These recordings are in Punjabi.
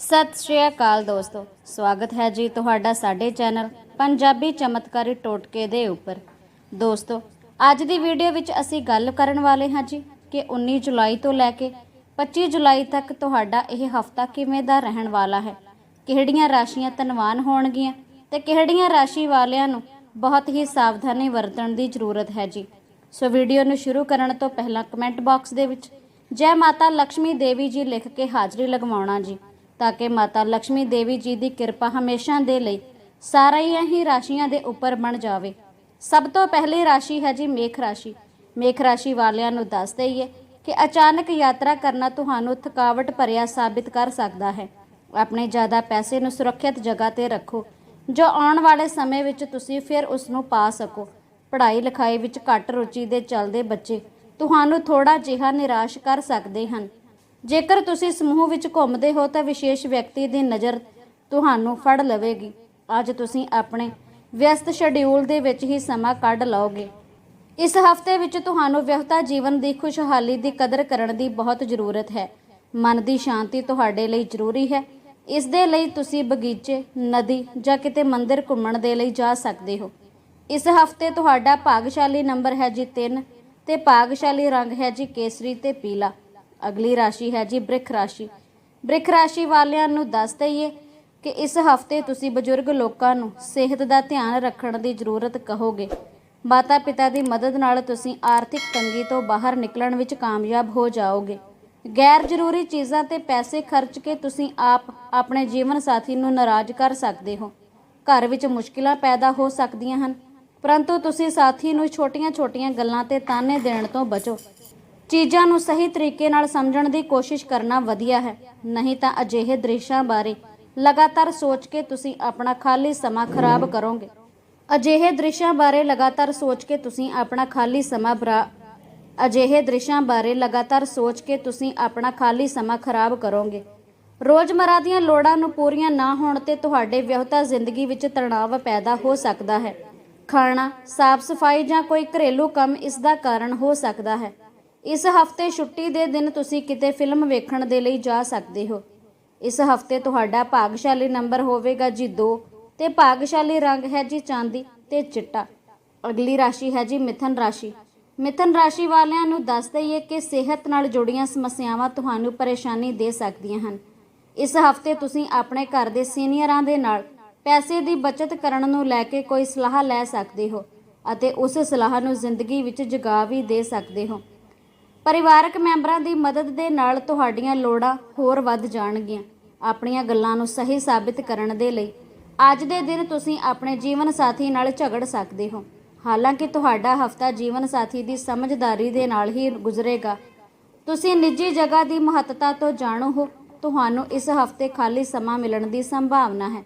ਸਤਿ ਸ਼੍ਰੀ ਅਕਾਲ ਦੋਸਤੋ, ਸਵਾਗਤ ਹੈ ਜੀ ਤੁਹਾਡਾ ਸਾਡੇ ਚੈਨਲ ਪੰਜਾਬੀ ਚਮਤਕਾਰੀ ਟੋਟਕੇ ਦੇ ਉੱਪਰ। ਦੋਸਤੋ, ਅੱਜ ਦੀ ਵੀਡੀਓ ਵਿੱਚ ਅਸੀਂ ਗੱਲ ਕਰਨ ਵਾਲੇ ਹਾਂ ਜੀ ਕਿ 19 ਜੁਲਾਈ ਤੋਂ ਲੈ ਕੇ 25 ਜੁਲਾਈ ਤੱਕ ਤੁਹਾਡਾ ਇਹ ਹਫਤਾ ਕਿਵੇਂ ਦਾ ਰਹਿਣ ਵਾਲਾ ਹੈ, ਕਿਹੜੀਆਂ ਰਾਸ਼ੀਆਂ ਧਨਵਾਨ ਹੋਣਗੀਆਂ ਤੇ ਕਿਹੜੀਆਂ ਰਾਸ਼ੀ ਵਾਲਿਆਂ ਨੂੰ ਬਹੁਤ ਹੀ ਸਾਵਧਾਨੀ ਵਰਤਣ ਦੀ ਜ਼ਰੂਰਤ ਹੈ ਜੀ। ਸੋ ਵੀਡੀਓ ਨੂੰ ਸ਼ੁਰੂ ਕਰਨ ਤੋਂ ਪਹਿਲਾਂ ਕਮੈਂਟ ਬਾਕਸ ਦੇ ਵਿੱਚ ਜੈ ਮਾਤਾ ਲక్ష్ਮੀ ਦੇਵੀ ਜੀ ਲਿਖ ਕੇ ਹਾਜ਼ਰੀ ਲਗਵਾਉਣਾ ਜੀ। ਤਾਂ ਕਿ ਮਾਤਾ ਲక్ష్ਮੀ ਦੇਵੀ ਜੀ ਦੀ ਕਿਰਪਾ ਹਮੇਸ਼ਾ ਦੇ ਲਈ ਸਾਰੀਆਂ ਹੀ ਰਾਸ਼ੀਆਂ ਦੇ ਉੱਪਰ ਬਣ ਜਾਵੇ। ਸਭ ਤੋਂ ਪਹਿਲੀ ਰਾਸ਼ੀ ਹੈ ਜੀ ਮੇਖ ਰਾਸ਼ੀ। ਮੇਖ ਰਾਸ਼ੀ ਵਾਲਿਆਂ ਨੂੰ ਦੱਸ ਦਈਏ ਕਿ ਅਚਾਨਕ ਯਾਤਰਾ ਕਰਨਾ ਤੁਹਾਨੂੰ ਥਕਾਵਟ ਭਰਿਆ ਸਾਬਿਤ ਕਰ ਸਕਦਾ ਹੈ। ਆਪਣੇ ਜ਼ਿਆਦਾ ਪੈਸੇ ਨੂੰ ਸੁਰੱਖਿਅਤ ਜਗ੍ਹਾ ਤੇ ਰੱਖੋ। ਜੋ ਆਉਣ ਵਾਲੇ ਸਮੇਂ ਵਿੱਚ ਤੁਸੀਂ ਫਿਰ ਉਸ ਨੂੰ ਪਾ ਸਕੋ। ਪੜ੍ਹਾਈ ਲਿਖਾਈ ਵਿੱਚ ਘੱਟ ਰੁਚੀ ਦੇ ਚੱਲਦੇ ਬੱਚੇ ਤੁਹਾਨੂੰ ਥੋੜਾ ਜਿਹਾ ਨਿਰਾਸ਼ ਕਰ ਸਕਦੇ ਹਨ। ਜੇਕਰ ਤੁਸੀਂ ਸਮੂਹ ਵਿੱਚ ਘੁੰਮਦੇ ਹੋ ਤਾਂ ਵਿਸ਼ੇਸ਼ ਵਿਅਕਤੀ ਦੀ ਨਜ਼ਰ ਤੁਹਾਨੂੰ ਫੜ ਲਵੇਗੀ। ਅੱਜ ਤੁਸੀਂ ਆਪਣੇ ਵਿਅਸਤ ਸ਼ਡਿਊਲ ਦੇ ਵਿੱਚ ਹੀ ਸਮਾਂ ਕੱਢ ਲਓਗੇ। ਇਸ ਹਫ਼ਤੇ ਵਿੱਚ ਤੁਹਾਨੂੰ ਵਿਆਹਤਾ ਜੀਵਨ ਦੀ ਖੁਸ਼ਹਾਲੀ ਦੀ ਕਦਰ ਕਰਨ ਦੀ ਬਹੁਤ ਜ਼ਰੂਰਤ ਹੈ। ਮਨ ਦੀ ਸ਼ਾਂਤੀ ਤੁਹਾਡੇ ਲਈ ਜ਼ਰੂਰੀ ਹੈ। ਇਸ ਦੇ ਲਈ ਤੁਸੀਂ ਬਗੀਚੇ, ਨਦੀ ਜਾਂ ਕਿਤੇ ਮੰਦਿਰ ਘੁੰਮਣ ਦੇ ਲਈ ਜਾ ਸਕਦੇ ਹੋ। ਇਸ ਹਫ਼ਤੇ ਤੁਹਾਡਾ ਭਾਗਸ਼ਾਲੀ ਨੰਬਰ ਹੈ ਜੀ 3 ਤੇ ਭਾਗਸ਼ਾਲੀ ਰੰਗ ਹੈ ਜੀ ਕੇਸਰੀ ਤੇ ਪੀਲਾ। ਅਗਲੀ ਰਾਸ਼ੀ ਹੈ ਜੀ ਬ੍ਰਿਖ ਰਾਸ਼ੀ। ਬ੍ਰਿਖ ਰਾਸ਼ੀ ਵਾਲਿਆਂ ਨੂੰ ਦੱਸ ਦਈਏ ਕਿ ਇਸ ਹਫ਼ਤੇ ਤੁਸੀਂ ਬਜ਼ੁਰਗ ਲੋਕਾਂ ਨੂੰ ਸਿਹਤ ਦਾ ਧਿਆਨ ਰੱਖਣ ਦੀ ਜ਼ਰੂਰਤ ਕਹੋਗੇ। ਮਾਤਾ ਪਿਤਾ ਦੀ ਮਦਦ ਨਾਲ ਤੁਸੀਂ ਆਰਥਿਕ ਤੰਗੀ ਤੋਂ ਬਾਹਰ ਨਿਕਲਣ ਵਿੱਚ ਕਾਮਯਾਬ ਹੋ ਜਾਓਗੇ। ਗੈਰ ਜ਼ਰੂਰੀ ਚੀਜ਼ਾਂ ਤੇ ਪੈਸੇ ਖਰਚ ਕੇ ਤੁਸੀਂ ਆਪ ਆਪਣੇ ਜੀਵਨ ਸਾਥੀ ਨੂੰ ਨਾਰਾਜ਼ ਕਰ ਸਕਦੇ ਹੋ। ਘਰ ਵਿੱਚ ਮੁਸ਼ਕਿਲਾਂ ਪੈਦਾ ਹੋ ਸਕਦੀਆਂ ਹਨ, ਪਰੰਤੂ ਤੁਸੀਂ ਸਾਥੀ ਨੂੰ ਛੋਟੀਆਂ-ਛੋਟੀਆਂ ਗੱਲਾਂ ਤੇ ਤਾਨੇ ਦੇਣ ਤੋਂ ਬਚੋ। ਚੀਜ਼ਾਂ ਨੂੰ ਸਹੀ ਤਰੀਕੇ ਨਾਲ ਸਮਝਣ ਦੀ ਕੋਸ਼ਿਸ਼ ਕਰਨਾ ਵਧੀਆ ਹੈ। ਨਹੀਂ ਤਾਂ ਅਜਿਹੇ ਦ੍ਰਿਸ਼ਾਂ ਬਾਰੇ ਲਗਾਤਾਰ ਸੋਚ ਕੇ ਤੁਸੀਂ ਆਪਣਾ ਖਾਲੀ ਸਮਾਂ ਖਰਾਬ ਕਰੋਗੇ। ਅਜਿਹੇ ਦ੍ਰਿਸ਼ਾਂ ਬਾਰੇ ਲਗਾਤਾਰ ਸੋਚ ਕੇ ਤੁਸੀਂ ਆਪਣਾ ਖਾਲੀ ਸਮਾਂ ਅਜਿਹੇ ਦ੍ਰਿਸ਼ਾਂ ਬਾਰੇ ਲਗਾਤਾਰ ਸੋਚ ਕੇ ਤੁਸੀਂ ਆਪਣਾ ਖਾਲੀ ਸਮਾਂ ਖਰਾਬ ਕਰੋਗੇ। ਰੋਜ਼ਮਰਾ ਦੀਆਂ ਲੋੜਾਂ ਨੂੰ ਪੂਰੀਆਂ ਨਾ ਹੋਣ ਤੇ ਤੁਹਾਡੇ ਵਿਆਹਤਾ ਜ਼ਿੰਦਗੀ ਵਿੱਚ ਤਣਾਅ ਪੈਦਾ ਹੋ ਸਕਦਾ ਹੈ। ਖਾਣਾ, ਸਾਫ਼ ਸਫ਼ਾਈ ਜਾਂ ਕੋਈ ਘਰੇਲੂ ਕੰਮ ਇਸ ਦਾ ਕਾਰਨ ਹੋ ਸਕਦਾ ਹੈ। ਇਸ ਹਫ਼ਤੇ ਛੁੱਟੀ ਦੇ ਦਿਨ ਤੁਸੀਂ ਕਿਤੇ ਫਿਲਮ ਵੇਖਣ ਦੇ ਲਈ ਜਾ ਸਕਦੇ ਹੋ। ਇਸ ਹਫ਼ਤੇ ਤੁਹਾਡਾ ਭਾਗਸ਼ਾਲੀ ਨੰਬਰ ਹੋਵੇਗਾ ਜੀ 2 ਤੇ ਭਾਗਸ਼ਾਲੀ ਰੰਗ ਹੈ ਜੀ ਚਾਂਦੀ ਤੇ ਚਿੱਟਾ। ਅਗਲੀ ਰਾਸ਼ੀ ਹੈ ਜੀ ਮਿਥਨ ਰਾਸ਼ੀ। ਮਿਥਨ ਰਾਸ਼ੀ ਵਾਲਿਆਂ ਨੂੰ ਦੱਸ ਦਈਏ ਕਿ ਸਿਹਤ ਨਾਲ ਜੁੜੀਆਂ ਸਮੱਸਿਆਵਾਂ ਤੁਹਾਨੂੰ ਪਰੇਸ਼ਾਨੀ ਦੇ ਸਕਦੀਆਂ ਹਨ। ਇਸ ਹਫ਼ਤੇ ਤੁਸੀਂ ਆਪਣੇ ਘਰ ਦੇ ਸੀਨੀਅਰਾਂ ਦੇ ਨਾਲ ਪੈਸੇ ਦੀ ਬਚਤ ਕਰਨ ਨੂੰ ਲੈ ਕੇ ਕੋਈ ਸਲਾਹ ਲੈ ਸਕਦੇ ਹੋ ਅਤੇ ਉਸ ਸਲਾਹ ਨੂੰ ਜ਼ਿੰਦਗੀ ਵਿੱਚ ਜਗਾ ਵੀ ਦੇ ਸਕਦੇ ਹੋ। ਪਰਿਵਾਰਕ ਮੈਂਬਰਾਂ ਦੀ ਮਦਦ ਦੇ ਨਾਲ ਤੁਹਾਡੀਆਂ ਲੋੜਾਂ ਹੋਰ ਵੱਧ ਜਾਣਗੀਆਂ। ਆਪਣੀਆਂ ਗੱਲਾਂ ਨੂੰ ਸਹੀ ਸਾਬਿਤ ਕਰਨ ਦੇ ਲਈ ਅੱਜ ਦੇ ਦਿਨ ਤੁਸੀਂ ਆਪਣੇ ਜੀਵਨ ਸਾਥੀ ਨਾਲ ਝਗੜ ਸਕਦੇ ਹੋ। ਹਾਲਾਂਕਿ ਤੁਹਾਡਾ ਹਫਤਾ ਜੀਵਨ ਸਾਥੀ ਦੀ ਸਮਝਦਾਰੀ ਦੇ ਨਾਲ ਹੀ ਗੁਜ਼ਰੇਗਾ। ਤੁਸੀਂ ਨਿੱਜੀ ਜਗ੍ਹਾ ਦੀ ਮਹੱਤਤਾ ਤੋਂ ਜਾਣੂ ਹੋ। ਤੁਹਾਨੂੰ ਇਸ ਹਫ਼ਤੇ ਖਾਲੀ ਸਮਾਂ ਮਿਲਣ ਦੀ ਸੰਭਾਵਨਾ ਹੈ।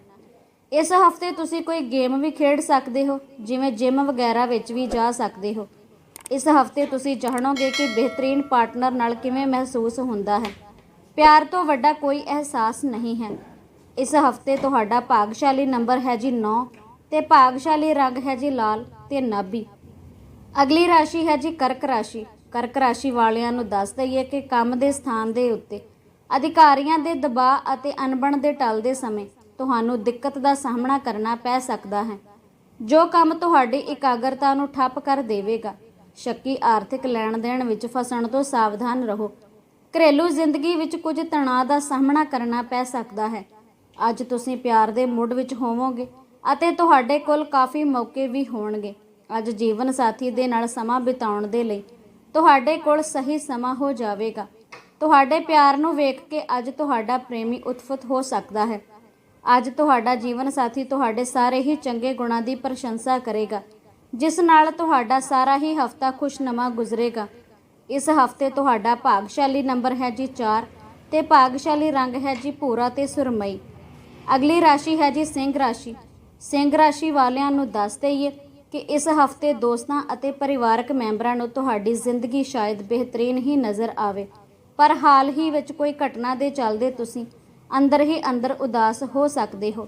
ਇਸ ਹਫ਼ਤੇ ਤੁਸੀਂ ਕੋਈ ਗੇਮ ਵੀ ਖੇਡ ਸਕਦੇ ਹੋ, ਜਿਵੇਂ ਜਿਮ ਵਗੈਰਾ ਵਿੱਚ ਵੀ ਜਾ ਸਕਦੇ ਹੋ। ਇਸ ਹਫ਼ਤੇ ਤੁਸੀਂ ਜਾਣੋਗੇ ਕਿ ਬਿਹਤਰੀਨ ਪਾਰਟਨਰ ਨਾਲ ਕਿਵੇਂ ਮਹਿਸੂਸ ਹੁੰਦਾ ਹੈ। ਪਿਆਰ ਤੋਂ ਵੱਡਾ ਕੋਈ ਅਹਿਸਾਸ ਨਹੀਂ ਹੈ। ਇਸ ਹਫ਼ਤੇ ਤੁਹਾਡਾ ਭਾਗਸ਼ਾਲੀ ਨੰਬਰ ਹੈ ਜੀ 9 ਤੇ ਭਾਗਸ਼ਾਲੀ ਰੰਗ ਹੈ ਜੀ ਲਾਲ ਤੇ ਨਾਭੀ। ਅਗਲੀ ਰਾਸ਼ੀ ਹੈ ਜੀ ਕਰਕ ਰਾਸ਼ੀ। ਕਰਕ ਰਾਸ਼ੀ ਵਾਲਿਆਂ ਨੂੰ ਦੱਸ ਦਈਏ ਕਿ ਕੰਮ ਦੇ ਸਥਾਨ ਦੇ ਉੱਤੇ ਅਧਿਕਾਰੀਆਂ ਦੇ ਦਬਾਅ ਅਤੇ ਅਣਬਣ ਦੇ ਟਲਦੇ ਸਮੇਂ ਤੁਹਾਨੂੰ ਦਿੱਕਤ ਦਾ ਸਾਹਮਣਾ ਕਰਨਾ ਪੈ ਸਕਦਾ ਹੈ। ਜੋ ਕੰਮ ਤੁਹਾਡੀ ਇਕਾਗਰਤਾ ਨੂੰ ਠੱਪ ਕਰ ਦੇਵੇਗਾ ਸ਼ੱਕੀ ਆਰਥਿਕ ਲੈਣ ਦੇਣ ਵਿੱਚ ਫਸਣ ਤੋਂ ਸਾਵਧਾਨ ਰਹੋ। ਘਰੇਲੂ ਜ਼ਿੰਦਗੀ ਵਿੱਚ ਕੁਝ ਤਣਾਅ ਦਾ ਸਾਹਮਣਾ ਕਰਨਾ ਪੈ ਸਕਦਾ ਹੈ। ਅੱਜ ਤੁਸੀਂ ਪਿਆਰ ਦੇ ਮੁੱਢ ਵਿੱਚ ਹੋਵੋਗੇ ਅਤੇ ਤੁਹਾਡੇ ਕੋਲ ਕਾਫੀ ਮੌਕੇ ਵੀ ਹੋਣਗੇ। ਅੱਜ ਜੀਵਨ ਸਾਥੀ ਦੇ ਨਾਲ ਸਮਾਂ ਬਿਤਾਉਣ ਦੇ ਲਈ ਤੁਹਾਡੇ ਕੋਲ ਸਹੀ ਸਮਾਂ ਹੋ ਜਾਵੇਗਾ। ਤੁਹਾਡੇ ਪਿਆਰ ਨੂੰ ਵੇਖ ਕੇ ਅੱਜ ਤੁਹਾਡਾ ਪ੍ਰੇਮੀ ਉਤਫੁੱਤ ਹੋ ਸਕਦਾ ਹੈ। ਅੱਜ ਤੁਹਾਡਾ ਜੀਵਨ ਸਾਥੀ ਤੁਹਾਡੇ ਸਾਰੇ ਹੀ ਚੰਗੇ ਗੁਣਾਂ ਦੀ ਪ੍ਰਸ਼ੰਸਾ ਕਰੇਗਾ। ਜਿਸ ਨਾਲ ਤੁਹਾਡਾ ਸਾਰਾ ਹੀ ਹਫਤਾ ਖੁਸ਼ਨਮਾ ਗੁਜ਼ਰੇਗਾ। ਇਸ ਹਫ਼ਤੇ ਤੁਹਾਡਾ ਭਾਗਸ਼ਾਲੀ ਨੰਬਰ ਹੈ ਜੀ 4 ਤੇ ਭਾਗਸ਼ਾਲੀ ਰੰਗ ਹੈ ਜੀ ਭੂਰਾ ਤੇ ਸੁਰਮਈ। ਅਗਲੀ ਰਾਸ਼ੀ ਹੈ ਜੀ ਸਿੰਘ ਰਾਸ਼ੀ। ਸਿੰਘ ਰਾਸ਼ੀ ਵਾਲਿਆਂ ਨੂੰ ਦੱਸ ਦਈਏ ਕਿ ਇਸ ਹਫ਼ਤੇ ਦੋਸਤਾਂ ਅਤੇ ਪਰਿਵਾਰਕ ਮੈਂਬਰਾਂ ਨੂੰ ਤੁਹਾਡੀ ਜ਼ਿੰਦਗੀ ਸ਼ਾਇਦ ਬਿਹਤਰੀਨ ਹੀ ਨਜ਼ਰ ਆਵੇ। ਪਰ ਹਾਲ ਹੀ ਵਿੱਚ ਕੋਈ ਘਟਨਾ ਦੇ ਚੱਲਦੇ ਤੁਸੀਂ ਅੰਦਰ ਹੀ ਅੰਦਰ ਉਦਾਸ ਹੋ ਸਕਦੇ ਹੋ।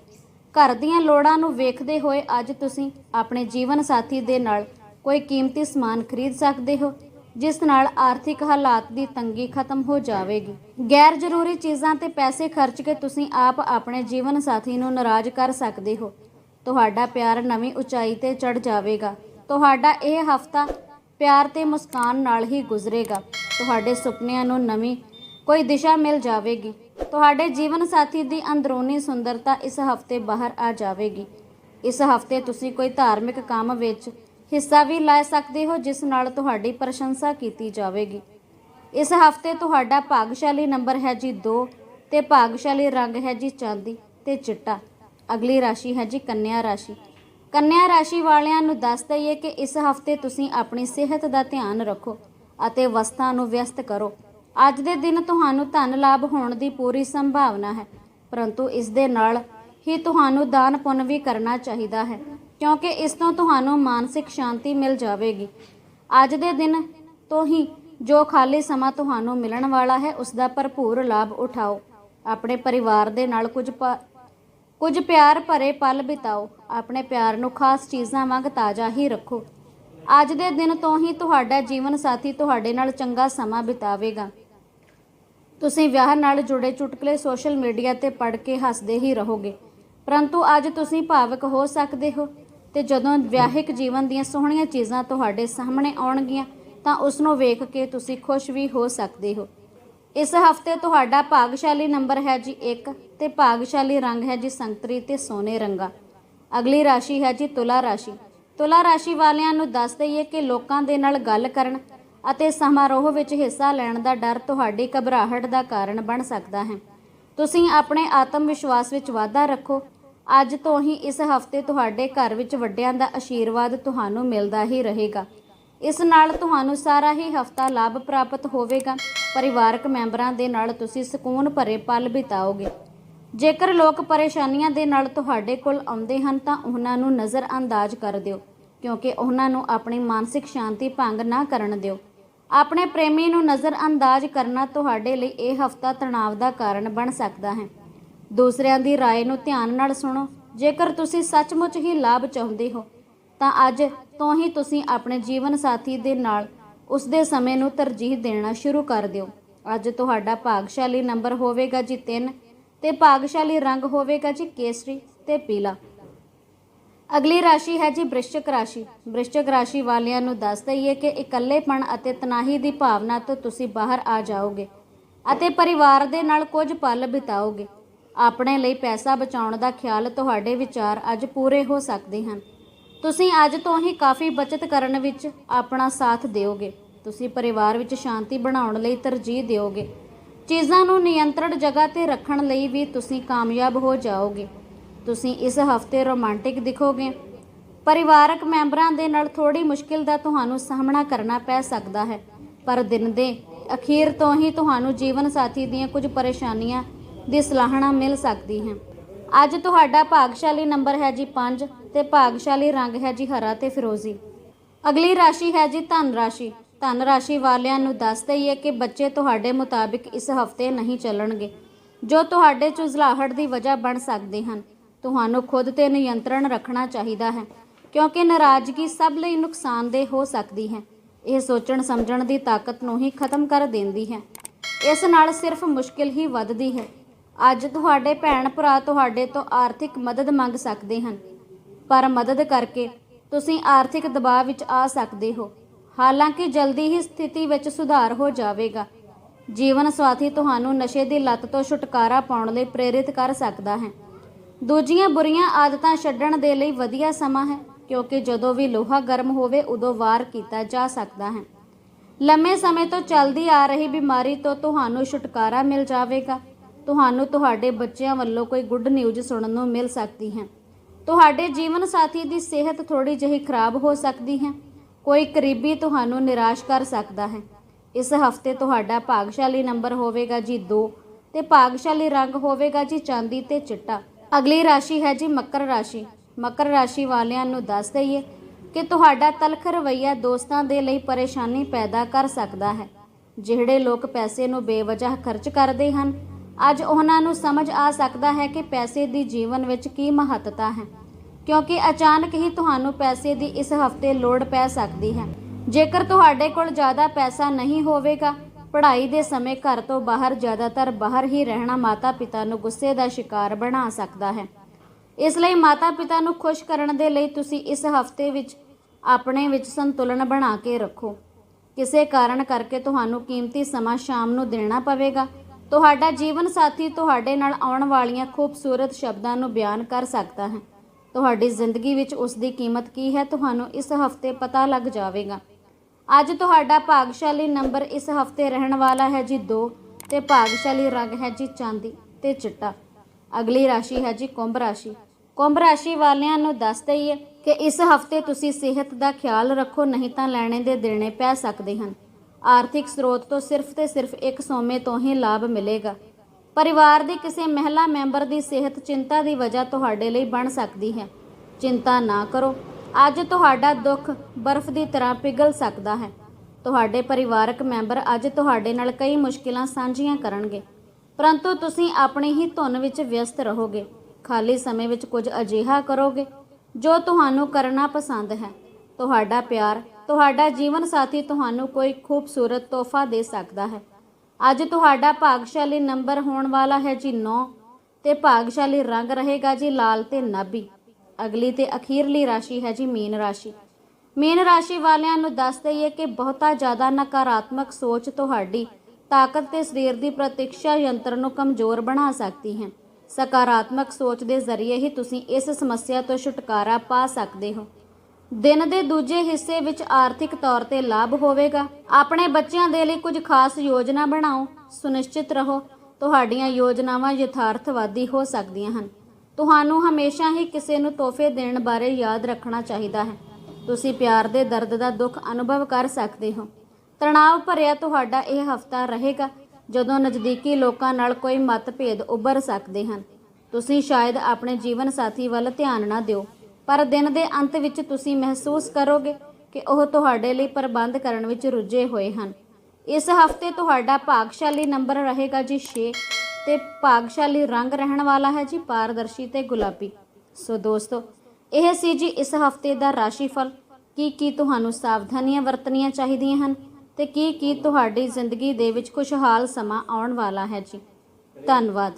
ਘਰ ਦੀਆਂ ਲੋੜਾਂ ਨੂੰ ਵੇਖਦੇ ਹੋਏ ਅੱਜ ਤੁਸੀਂ ਆਪਣੇ ਜੀਵਨ ਸਾਥੀ ਦੇ ਨਾਲ ਕੋਈ ਕੀਮਤੀ ਸਮਾਨ ਖਰੀਦ ਸਕਦੇ ਹੋ, ਜਿਸ ਨਾਲ ਆਰਥਿਕ ਹਾਲਾਤ ਦੀ ਤੰਗੀ ਖਤਮ ਹੋ ਜਾਵੇਗੀ। ਗੈਰ ਜ਼ਰੂਰੀ ਚੀਜ਼ਾਂ ਤੇ ਪੈਸੇ ਖਰਚ ਕੇ ਤੁਸੀਂ ਆਪ ਆਪਣੇ ਜੀਵਨ ਸਾਥੀ ਨੂੰ ਨਾਰਾਜ਼ ਕਰ ਸਕਦੇ ਹੋ। ਤੁਹਾਡਾ ਪਿਆਰ ਨਵੀਂ ਉਚਾਈ ਤੇ ਚੜ ਜਾਵੇਗਾ। ਤੁਹਾਡਾ ਇਹ ਹਫਤਾ ਪਿਆਰ ਤੇ ਮੁਸਕਾਨ ਨਾਲ ਹੀ ਗੁਜ਼ਰੇਗਾ। ਤੁਹਾਡੇ ਸੁਪਨਿਆਂ ਨੂੰ ਨਵੀਂ ਕੋਈ ਦਿਸ਼ਾ ਮਿਲ ਜਾਵੇਗੀ। ਤੁਹਾਡੇ ਜੀਵਨ ਸਾਥੀ ਦੀ ਅੰਦਰੂਨੀ ਸੁੰਦਰਤਾ ਇਸ ਹਫ਼ਤੇ ਬਾਹਰ ਆ ਜਾਵੇਗੀ। ਇਸ ਹਫ਼ਤੇ ਤੁਸੀਂ ਕੋਈ ਧਾਰਮਿਕ ਕੰਮ ਵਿੱਚ ਹਿੱਸਾ ਵੀ ਲੈ ਸਕਦੇ ਹੋ, ਜਿਸ ਨਾਲ ਤੁਹਾਡੀ ਪ੍ਰਸ਼ੰਸਾ ਕੀਤੀ ਜਾਵੇਗੀ। ਇਸ ਹਫ਼ਤੇ ਤੁਹਾਡਾ ਭਾਗਸ਼ਾਲੀ ਨੰਬਰ ਹੈ ਜੀ 2 ਤੇ ਭਾਗਸ਼ਾਲੀ ਰੰਗ ਹੈ ਜੀ ਚਾਂਦੀ ਤੇ ਚਿੱਟਾ। ਅਗਲੀ ਰਾਸ਼ੀ ਹੈ ਜੀ ਕੰਨਿਆ ਰਾਸ਼ੀ। ਕੰਨਿਆ ਰਾਸ਼ੀ ਵਾਲਿਆਂ ਨੂੰ ਦੱਸ ਦਈਏ ਕਿ ਇਸ ਹਫ਼ਤੇ ਤੁਸੀਂ ਆਪਣੀ ਸਿਹਤ ਦਾ ਧਿਆਨ ਰੱਖੋ ਅਤੇ ਵਸਤਾਂ ਨੂੰ ਵਿਅਸਤ ਕਰੋ। ਅੱਜ ਦੇ ਦਿਨ ਤੁਹਾਨੂੰ ਧਨ ਲਾਭ ਹੋਣ ਦੀ ਪੂਰੀ ਸੰਭਾਵਨਾ ਹੈ, ਪਰੰਤੂ ਇਸ ਦੇ ਨਾਲ ਹੀ ਤੁਹਾਨੂੰ ਦਾਨ ਪੁੰਨ ਵੀ ਕਰਨਾ ਚਾਹੀਦਾ ਹੈ, ਕਿਉਂਕਿ ਇਸ ਤੋਂ ਤੁਹਾਨੂੰ ਮਾਨਸਿਕ ਸ਼ਾਂਤੀ ਮਿਲ ਜਾਵੇਗੀ। ਅੱਜ ਦੇ ਦਿਨ ਤੋਂ ਹੀ ਜੋ ਖਾਲੀ ਸਮਾਂ ਤੁਹਾਨੂੰ ਮਿਲਣ ਵਾਲਾ ਹੈ, ਉਸ ਦਾ ਭਰਪੂਰ ਲਾਭ ਉਠਾਓ। ਆਪਣੇ ਪਰਿਵਾਰ ਦੇ ਨਾਲ ਕੁਝ ਪ- ਕੁਝ ਪਿਆਰ ਭਰੇ ਪਲ ਬਿਤਾਓ। ਆਪਣੇ ਪਿਆਰ ਨੂੰ ਖਾਸ ਚੀਜ਼ਾਂ ਵਾਂਗ ਤਾਜ਼ਾ ਹੀ ਰੱਖੋ। ਅੱਜ ਦੇ ਦਿਨ ਤੋਂ ਹੀ ਤੁਹਾਡਾ ਜੀਵਨ ਸਾਥੀ ਤੁਹਾਡੇ ਨਾਲ ਚੰਗਾ ਸਮਾਂ ਬਿਤਾਵੇਗਾ। ਤੁਸੀਂ ਵਿਆਹ ਨਾਲ ਜੁੜੇ ਚੁਟਕਲੇ ਸੋਸ਼ਲ ਮੀਡੀਆ ਤੇ ਪੜ੍ਹ ਕੇ ਹੱਸਦੇ ਹੀ ਰਹੋਗੇ। ਪਰੰਤੂ ਅੱਜ ਤੁਸੀਂ ਭਾਵਕ ਹੋ ਸਕਦੇ ਹੋ ਤੇ ਜਦੋਂ ਵਿਆਹਿਕ ਜੀਵਨ ਦੀਆਂ ਸੋਹਣੀਆਂ ਚੀਜ਼ਾਂ ਤੁਹਾਡੇ ਸਾਹਮਣੇ ਆਉਣਗੀਆਂ, ਤਾਂ ਉਸ ਨੂੰ ਵੇਖ ਕੇ ਤੁਸੀਂ ਖੁਸ਼ ਵੀ ਹੋ ਸਕਦੇ ਹੋ। ਇਸ ਹਫ਼ਤੇ ਤੁਹਾਡਾ ਭਾਗਸ਼ਾਲੀ ਨੰਬਰ ਹੈ ਜੀ 1 ਤੇ ਭਾਗਸ਼ਾਲੀ ਰੰਗ ਹੈ ਜੀ ਸੰਤਰੀ ਤੇ ਸੋਨੇ ਰੰਗਾ। ਅਗਲੀ ਰਾਸ਼ੀ ਹੈ ਜੀ ਤੁਲਾ ਰਾਸ਼ੀ। ਤੁਲਾ ਰਾਸ਼ੀ ਵਾਲਿਆਂ ਨੂੰ ਦੱਸ ਦਈਏ ਕਿ ਲੋਕਾਂ ਦੇ ਨਾਲ ਗੱਲ ਕਰਨ ਅਤੇ ਸਮਾਰੋਹ ਵਿੱਚ ਹਿੱਸਾ ਲੈਣ ਦਾ ਡਰ ਤੁਹਾਡੀ ਘਬਰਾਹਟ ਦਾ ਕਾਰਨ ਬਣ ਸਕਦਾ ਹੈ। ਤੁਸੀਂ ਆਪਣੇ ਆਤਮ ਵਿਸ਼ਵਾਸ ਵਿੱਚ ਵਾਧਾ ਰੱਖੋ। ਅੱਜ ਤੋਂ ਹੀ ਇਸ ਹਫ਼ਤੇ ਤੁਹਾਡੇ ਘਰ ਵਿੱਚ ਵੱਡਿਆਂ ਦਾ ਆਸ਼ੀਰਵਾਦ ਤੁਹਾਨੂੰ ਮਿਲਦਾ ਹੀ ਰਹੇਗਾ। ਇਸ ਨਾਲ ਤੁਹਾਨੂੰ ਸਾਰਾ ਹੀ ਹਫਤਾ ਲਾਭ ਪ੍ਰਾਪਤ ਹੋਵੇਗਾ। ਪਰਿਵਾਰਕ ਮੈਂਬਰਾਂ ਦੇ ਨਾਲ ਤੁਸੀਂ ਸਕੂਨ ਭਰੇ ਪਲ ਬਿਤਾਓਗੇ। ਜੇਕਰ ਲੋਕ ਪਰੇਸ਼ਾਨੀਆਂ ਦੇ ਨਾਲ ਤੁਹਾਡੇ ਕੋਲ ਆਉਂਦੇ ਹਨ ਤਾਂ ਉਹਨਾਂ ਨੂੰ ਨਜ਼ਰ ਅੰਦਾਜ਼ ਕਰ ਦਿਓ, ਕਿਉਂਕਿ ਉਹਨਾਂ ਨੂੰ ਆਪਣੀ ਮਾਨਸਿਕ ਸ਼ਾਂਤੀ ਭੰਗ ਨਾ ਕਰਨ ਦਿਓ। ਆਪਣੇ ਪ੍ਰੇਮੀ ਨੂੰ ਨਜ਼ਰ ਅੰਦਾਜ਼ ਕਰਨਾ ਤੁਹਾਡੇ ਲਈ ਇਹ ਹਫਤਾ ਤਣਾਅ ਦਾ ਕਾਰਨ ਬਣ ਸਕਦਾ ਹੈ ਦੂਸਰਿਆਂ ਦੀ رائے ਨੂੰ ਧਿਆਨ ਨਾਲ ਸੁਣੋ ਜੇਕਰ ਤੁਸੀਂ ਸੱਚਮੁੱਚ ਹੀ ਲਾਭ ਚਾਹੁੰਦੇ ਹੋ ਤਾਂ ਅੱਜ ਤੋਂ ਹੀ ਤੁਸੀਂ ਆਪਣੇ ਜੀਵਨ ਸਾਥੀ ਦੇ ਨਾਲ ਉਸ ਦੇ ਸਮੇਂ ਨੂੰ ਤਰਜੀਹ ਦੇਣਾ ਸ਼ੁਰੂ ਕਰ ਦਿਓ ਅੱਜ ਤੁਹਾਡਾ ਭਾਗਸ਼ਾਲੀ ਨੰਬਰ ਹੋਵੇਗਾ ਜੀ 3 ਤੇ ਭਾਗਸ਼ਾਲੀ ਰੰਗ ਹੋਵੇਗਾ ਜੀ ਕੇਸਰੀ ਤੇ ਪੀਲਾ ਅਗਲੀ ਰਾਸ਼ੀ ਹੈ ਜੀ ਬ੍ਰਿਸ਼ਚਿਕ ਰਾਸ਼ੀ। ਬ੍ਰਿਸ਼ਚਿਕ ਰਾਸ਼ੀ ਵਾਲਿਆਂ ਨੂੰ ਦੱਸ ਦਈਏ ਕਿ ਇਕੱਲੇਪਣ ਅਤੇ ਤਨਾਹੀ ਦੀ ਭਾਵਨਾ ਤੋਂ ਤੁਸੀਂ ਬਾਹਰ ਆ ਜਾਓਗੇ ਅਤੇ ਪਰਿਵਾਰ ਦੇ ਨਾਲ ਕੁਝ ਪਲ ਬਿਤਾਓਗੇ। ਆਪਣੇ ਲਈ ਪੈਸਾ ਬਚਾਉਣ ਦਾ ਖਿਆਲ ਤੁਹਾਡੇ ਵਿਚਾਰ ਅੱਜ ਪੂਰੇ ਹੋ ਸਕਦੇ ਹਨ। ਤੁਸੀਂ ਅੱਜ ਤੋਂ ਹੀ ਕਾਫੀ ਬਚਤ ਕਰਨ ਵਿੱਚ ਆਪਣਾ ਸਾਥ ਦਿਓਗੇ। ਤੁਸੀਂ ਪਰਿਵਾਰ ਵਿੱਚ ਸ਼ਾਂਤੀ ਬਣਾਉਣ ਲਈ ਤਰਜੀਹ ਦਿਓਗੇ। ਚੀਜ਼ਾਂ ਨੂੰ ਨਿਯੰਤਰਣ ਜਗ੍ਹਾ ਤੇ ਰੱਖਣ ਲਈ ਵੀ ਤੁਸੀਂ ਕਾਮਯਾਬ ਹੋ ਜਾਓਗੇ। ਤੁਸੀਂ ਇਸ ਹਫ਼ਤੇ ਰੋਮਾਂਟਿਕ ਦਿਖੋਗੇ। ਪਰਿਵਾਰਕ ਮੈਂਬਰਾਂ ਦੇ ਨਾਲ ਥੋੜੀ ਮੁਸ਼ਕਿਲ ਦਾ ਤੁਹਾਨੂੰ ਸਾਹਮਣਾ ਕਰਨਾ ਪੈ ਸਕਦਾ ਹੈ, ਪਰ ਦਿਨ ਦੇ ਅਖੀਰ ਤੋਂ ਹੀ ਤੁਹਾਨੂੰ ਜੀਵਨ ਸਾਥੀ ਦੀਆਂ ਕੁਝ ਪਰੇਸ਼ਾਨੀਆਂ ਦੀ ਸਲਾਹਣਾ ਮਿਲ ਸਕਦੀ ਹੈ। ਅੱਜ ਤੁਹਾਡਾ ਭਾਗਸ਼ਾਲੀ ਨੰਬਰ ਹੈ ਜੀ 5 ਤੇ ਭਾਗਸ਼ਾਲੀ ਰੰਗ ਹੈ ਜੀ ਹਰਾ ਤੇ ਫਿਰੋਜ਼ੀ। ਅਗਲੀ ਰਾਸ਼ੀ ਹੈ ਜੀ ਧਨ ਰਾਸ਼ੀ। ਧਨ ਰਾਸ਼ੀ ਵਾਲਿਆਂ ਨੂੰ ਦੱਸ ਦਈਏ ਕਿ ਬੱਚੇ ਤੁਹਾਡੇ ਮੁਤਾਬਿਕ ਇਸ ਹਫ਼ਤੇ ਨਹੀਂ ਚੱਲਣਗੇ, ਜੋ ਤੁਹਾਡੇ ਚੁਜ਼ਲਾਹਟ ਦੀ ਵਜ੍ਹਾ ਬਣ ਸਕਦੇ ਹਨ। ਤੁਹਾਨੂੰ ਖੁਦ ਤੇ ਨਿਯੰਤਰਣ ਰੱਖਣਾ ਚਾਹੀਦਾ ਹੈ, ਕਿਉਂਕਿ ਨਾਰਾਜ਼ਗੀ ਸਭ ਲਈ ਨੁਕਸਾਨਦੇਹ ਹੋ ਸਕਦੀ ਹੈ। ਇਹ ਸੋਚਣ ਸਮਝਣ ਦੀ ਤਾਕਤ ਨੂੰ ਹੀ ਖਤਮ ਕਰ ਦਿੰਦੀ ਹੈ। ਇਸ ਨਾਲ ਸਿਰਫ ਮੁਸ਼ਕਿਲ ਹੀ ਵੱਧਦੀ ਹੈ। ਅੱਜ ਤੁਹਾਡੇ ਭੈਣ ਭਰਾ ਤੁਹਾਡੇ ਤੋਂ ਆਰਥਿਕ ਮਦਦ ਮੰਗ ਸਕਦੇ ਹਨ, ਪਰ ਮਦਦ ਕਰਕੇ ਤੁਸੀਂ ਆਰਥਿਕ ਦਬਾਅ ਵਿੱਚ ਆ ਸਕਦੇ ਹੋ। ਹਾਲਾਂਕਿ ਜਲਦੀ ਹੀ ਸਥਿਤੀ ਵਿੱਚ ਸੁਧਾਰ ਹੋ ਜਾਵੇਗਾ। ਜੀਵਨ ਸਾਥੀ ਤੁਹਾਨੂੰ ਨਸ਼ੇ ਦੀ ਲੱਤ ਤੋਂ ਛੁਟਕਾਰਾ ਪਾਉਣ ਲਈ ਪ੍ਰੇਰਿਤ ਕਰ ਸਕਦਾ ਹੈ। ਦੂਜੀਆਂ ਬੁਰੀਆਂ ਆਦਤਾਂ ਛੱਡਣ ਦੇ ਲਈ ਵਧੀਆ ਸਮਾਂ ਹੈ, ਕਿਉਂਕਿ ਜਦੋਂ ਵੀ ਲੋਹਾ ਗਰਮ ਹੋਵੇ, ਉਦੋਂ ਵਾਰ ਕੀਤਾ ਜਾ ਸਕਦਾ ਹੈ। ਲੰਮੇ ਸਮੇਂ ਤੋਂ ਚੱਲਦੀ ਆ ਰਹੀ ਬਿਮਾਰੀ ਤੋਂ ਤੁਹਾਨੂੰ ਛੁਟਕਾਰਾ ਮਿਲ ਜਾਵੇਗਾ। ਤੁਹਾਨੂੰ ਤੁਹਾਡੇ ਬੱਚਿਆਂ ਵੱਲੋਂ ਕੋਈ ਗੁੱਡ ਨਿਊਜ਼ ਸੁਣਨ ਨੂੰ ਮਿਲ ਸਕਦੀ ਹੈ। ਤੁਹਾਡੇ ਜੀਵਨ ਸਾਥੀ ਦੀ ਸਿਹਤ ਥੋੜੀ ਜਿਹੀ ਖਰਾਬ ਹੋ ਸਕਦੀ ਹੈ। ਕੋਈ ਕਰੀਬੀ ਤੁਹਾਨੂੰ ਨਿਰਾਸ਼ ਕਰ ਸਕਦਾ ਹੈ। ਇਸ ਹਫ਼ਤੇ ਤੁਹਾਡਾ ਭਾਗਸ਼ਾਲੀ ਨੰਬਰ ਹੋਵੇਗਾ ਜੀ 2 ਤੇ ਭਾਗਸ਼ਾਲੀ ਰੰਗ ਹੋਵੇਗਾ ਜੀ ਚਾਂਦੀ ਤੇ ਚਿੱਟਾ। ਅਗਲੀ ਰਾਸ਼ੀ ਹੈ ਜੀ ਮਕਰ ਰਾਸ਼ੀ। ਮਕਰ ਰਾਸ਼ੀ ਵਾਲਿਆਂ ਨੂੰ ਦੱਸ ਦਈਏ ਕਿ ਤੁਹਾਡਾ ਤਲਖ ਰਵਈਆ ਦੋਸਤਾਂ ਦੇ ਲਈ ਪਰੇਸ਼ਾਨੀ ਪੈਦਾ ਕਰ ਸਕਦਾ ਹੈ, ਜਿਹੜੇ ਲੋਕ ਪੈਸੇ ਨੂੰ ਬੇਵਜ੍ਹਾ ਖਰਚ ਕਰਦੇ ਹਨ। ਅੱਜ ਉਹਨਾਂ ਨੂੰ ਸਮਝ ਆ ਸਕਦਾ ਹੈ ਕਿ ਪੈਸੇ ਦੀ ਜੀਵਨ ਵਿੱਚ ਕੀ ਮਹੱਤਤਾ ਹੈ, ਕਿਉਂਕਿ ਅਚਾਨਕ ਹੀ ਤੁਹਾਨੂੰ ਪੈਸੇ ਦੀ ਇਸ ਹਫ਼ਤੇ ਲੋੜ ਪੈ ਸਕਦੀ ਹੈ। ਜੇਕਰ ਤੁਹਾਡੇ ਕੋਲ ਜ਼ਿਆਦਾ ਪੈਸਾ ਨਹੀਂ ਹੋਵੇਗਾ ਪੜ੍ਹਾਈ ਦੇ ਸਮੇਂ ਘਰ ਤੋਂ ਬਾਹਰ ਜ਼ਿਆਦਾਤਰ ਬਾਹਰ ਹੀ ਰਹਿਣਾ ਮਾਤਾ-ਪਿਤਾ ਨੂੰ ਗੁੱਸੇ ਦਾ ਸ਼ਿਕਾਰ ਬਣਾ ਸਕਦਾ ਹੈ। ਇਸ ਲਈ ਮਾਤਾ-ਪਿਤਾ ਨੂੰ ਖੁਸ਼ ਕਰਨ ਦੇ ਲਈ ਤੁਸੀਂ ਇਸ ਹਫ਼ਤੇ ਵਿੱਚ ਆਪਣੇ ਵਿੱਚ ਸੰਤੁਲਨ ਬਣਾ ਕੇ ਰੱਖੋ। ਕਿਸੇ ਕਾਰਨ ਕਰਕੇ ਤੁਹਾਨੂੰ ਕੀਮਤੀ ਸਮਾਂ ਸ਼ਾਮ ਨੂੰ ਦੇਣਾ ਪਵੇਗਾ। ਤੁਹਾਡਾ ਜੀਵਨ ਸਾਥੀ ਤੁਹਾਡੇ ਨਾਲ ਆਉਣ ਵਾਲੀਆਂ ਖੂਬਸੂਰਤ ਸ਼ਬਦਾਂ ਨੂੰ ਬਿਆਨ ਕਰ ਸਕਦਾ ਹੈ। ਤੁਹਾਡੀ ਜ਼ਿੰਦਗੀ ਵਿੱਚ ਉਸ ਦੀ ਕੀਮਤ ਕੀ ਹੈ, ਤੁਹਾਨੂੰ ਇਸ ਹਫ਼ਤੇ ਪਤਾ ਲੱਗ ਜਾਵੇਗਾ। ਅੱਜ ਤੁਹਾਡਾ ਭਾਗਸ਼ਾਲੀ ਨੰਬਰ ਇਸ ਹਫ਼ਤੇ ਰਹਿਣ ਵਾਲਾ ਹੈ ਜੀ 2 ਤੇ ਭਾਗਸ਼ਾਲੀ ਰੰਗ ਹੈ ਜੀ ਚਾਂਦੀ ਤੇ ਚਿੱਟਾ। ਅਗਲੀ ਰਾਸ਼ੀ ਹੈ ਜੀ ਕੁੰਭ ਰਾਸ਼ੀ। ਕੁੰਭ ਰਾਸ਼ੀ ਵਾਲਿਆਂ ਨੂੰ ਦੱਸ ਦਈਏ ਕਿ ਇਸ ਹਫ਼ਤੇ ਤੁਸੀਂ ਸਿਹਤ ਦਾ ਖਿਆਲ ਰੱਖੋ, ਨਹੀਂ ਤਾਂ ਲੈਣੇ ਦੇ ਦੇਣੇ ਪੈ ਸਕਦੇ ਹਨ। ਆਰਥਿਕ ਸਰੋਤ ਤੋਂ ਸਿਰਫ ਤੇ ਸਿਰਫ ਇੱਕ ਸੋਮੇ ਤੋਂ ਹੀ ਲਾਭ ਮਿਲੇਗਾ। ਪਰਿਵਾਰ ਦੇ ਕਿਸੇ ਮਹਿਲਾ ਮੈਂਬਰ ਦੀ ਸਿਹਤ ਚਿੰਤਾ ਦੀ ਵਜ੍ਹਾ ਤੁਹਾਡੇ ਲਈ ਬਣ ਸਕਦੀ ਹੈ। ਚਿੰਤਾ ਨਾ ਕਰੋ। ਅੱਜ ਤੁਹਾਡਾ ਦੁੱਖ ਬਰਫ਼ ਦੀ ਤਰ੍ਹਾਂ ਪਿਘਲ ਸਕਦਾ ਹੈ। ਤੁਹਾਡੇ ਪਰਿਵਾਰਕ ਮੈਂਬਰ ਅੱਜ ਤੁਹਾਡੇ ਨਾਲ ਕਈ ਮੁਸ਼ਕਿਲਾਂ ਸਾਂਝੀਆਂ ਕਰਨਗੇ। ਪਰੰਤੂ ਤੁਸੀਂ ਆਪਣੀ ਹੀ ਧੁਨ ਵਿੱਚ ਵਿਅਸਤ ਰਹੋਗੇ। ਖਾਲੀ ਸਮੇਂ ਵਿੱਚ ਕੁਝ ਅਜਿਹਾ ਕਰੋਗੇ ਜੋ ਤੁਹਾਨੂੰ ਕਰਨਾ ਪਸੰਦ ਹੈ। ਤੁਹਾਡਾ ਪਿਆਰ, ਤੁਹਾਡਾ ਜੀਵਨ ਸਾਥੀ ਤੁਹਾਨੂੰ ਕੋਈ ਖੂਬਸੂਰਤ ਤੋਹਫਾ ਦੇ ਸਕਦਾ ਹੈ। ਅੱਜ ਤੁਹਾਡਾ ਭਾਗਸ਼ਾਲੀ ਨੰਬਰ ਹੋਣ ਵਾਲਾ ਹੈ ਜੀ 9 ਤੇ ਭਾਗਸ਼ਾਲੀ ਰੰਗ ਰਹੇਗਾ ਜੀ ਲਾਲ ਤੇ ਨਾਭੀ। ਅਗਲੀ ਤੇ ਅਖੀਰਲੀ ਰਾਸ਼ੀ ਹੈ ਜੀ ਮੀਨ ਰਾਸ਼ੀ। ਮੀਨ ਰਾਸ਼ੀ ਵਾਲਿਆਂ ਨੂੰ ਦੱਸ ਦਈਏ ਕਿ ਬਹੁਤਾ ਜ਼ਿਆਦਾ ਨਕਾਰਾਤਮਕ ਸੋਚ ਤੁਹਾਡੀ ਤਾਕਤ ਤੇ ਸਰੀਰ ਦੀ ਪ੍ਰਤੀਕਸ਼ਾ ਯੰਤਰ ਨੂੰ ਕਮਜ਼ੋਰ ਬਣਾ ਸਕਦੀ ਹੈ। ਸਕਾਰਾਤਮਕ ਸੋਚ ਦੇ ਜ਼ਰੀਏ ਹੀ ਤੁਸੀਂ ਇਸ ਸਮੱਸਿਆ ਤੋਂ ਛੁਟਕਾਰਾ ਪਾ ਸਕਦੇ ਹੋ। ਦਿਨ ਦੇ ਦੂਜੇ ਹਿੱਸੇ ਵਿੱਚ ਆਰਥਿਕ ਤੌਰ ਤੇ ਲਾਭ ਹੋਵੇਗਾ। ਆਪਣੇ ਬੱਚਿਆਂ ਦੇ ਲਈ ਕੁਝ ਖਾਸ ਯੋਜਨਾ ਬਣਾਓ। ਸੁਨਿਸ਼ਚਿਤ ਰਹੋ। ਤੁਹਾਡੀਆਂ ਯੋਜਨਾਵਾਂ ਯਥਾਰਥਵਾਦੀ ਹੋ ਸਕਦੀਆਂ ਹਨ। ਤੁਹਾਨੂੰ ਹਮੇਸ਼ਾ ਹੀ ਕਿਸੇ ਨੂੰ ਤੋਹਫੇ ਦੇਣ ਬਾਰੇ ਯਾਦ ਰੱਖਣਾ ਚਾਹੀਦਾ ਹੈ। ਤੁਸੀਂ ਪਿਆਰ ਦੇ ਦਰਦ ਦਾ ਦੁੱਖ ਅਨੁਭਵ ਕਰ ਸਕਦੇ ਹੋ। ਤਣਾਅ ਭਰਿਆ ਤੁਹਾਡਾ ਇਹ ਹਫਤਾ ਰਹੇਗਾ ਜਦੋਂ ਨਜ਼ਦੀਕੀ ਲੋਕਾਂ ਨਾਲ ਕੋਈ ਮਤਭੇਦ ਉੱਭਰ ਸਕਦੇ ਹਨ। ਤੁਸੀਂ ਸ਼ਾਇਦ ਆਪਣੇ ਜੀਵਨ ਸਾਥੀ ਵੱਲ ਧਿਆਨ ਨਾ ਦਿਓ, ਪਰ ਦਿਨ ਦੇ ਅੰਤ ਵਿੱਚ ਤੁਸੀਂ ਮਹਿਸੂਸ ਕਰੋਗੇ ਕਿ ਉਹ ਤੁਹਾਡੇ ਲਈ ਪ੍ਰਬੰਧ ਕਰਨ ਵਿੱਚ ਰੁੱਝੇ ਹੋਏ ਹਨ। ਇਸ ਹਫ਼ਤੇ ਤੁਹਾਡਾ ਭਾਗਸ਼ਾਲੀ ਨੰਬਰ ਰਹੇਗਾ ਜੀ 6 ਤੇ ਭਾਗਸ਼ਾਲੀ ਰੰਗ ਰਹਿਣ ਵਾਲਾ ਹੈ ਜੀ ਪਾਰਦਰਸ਼ੀ ਤੇ ਗੁਲਾਬੀ। ਸੋ ਦੋਸਤੋ, ਇਹ ਸੀ ਜੀ ਇਸ ਹਫ਼ਤੇ ਦਾ ਰਾਸ਼ੀਫਲ। ਕੀ ਕੀ ਤੁਹਾਨੂੰ ਸਾਵਧਾਨੀਆਂ ਵਰਤਣੀਆਂ ਚਾਹੀਦੀਆਂ ਹਨ ਤੇ ਕੀ ਕੀ ਤੁਹਾਡੀ ਜ਼ਿੰਦਗੀ ਦੇ ਵਿੱਚ ਖੁਸ਼ਹਾਲ ਸਮਾਂ ਆਉਣ ਵਾਲਾ ਹੈ ਜੀ। ਧੰਨਵਾਦ।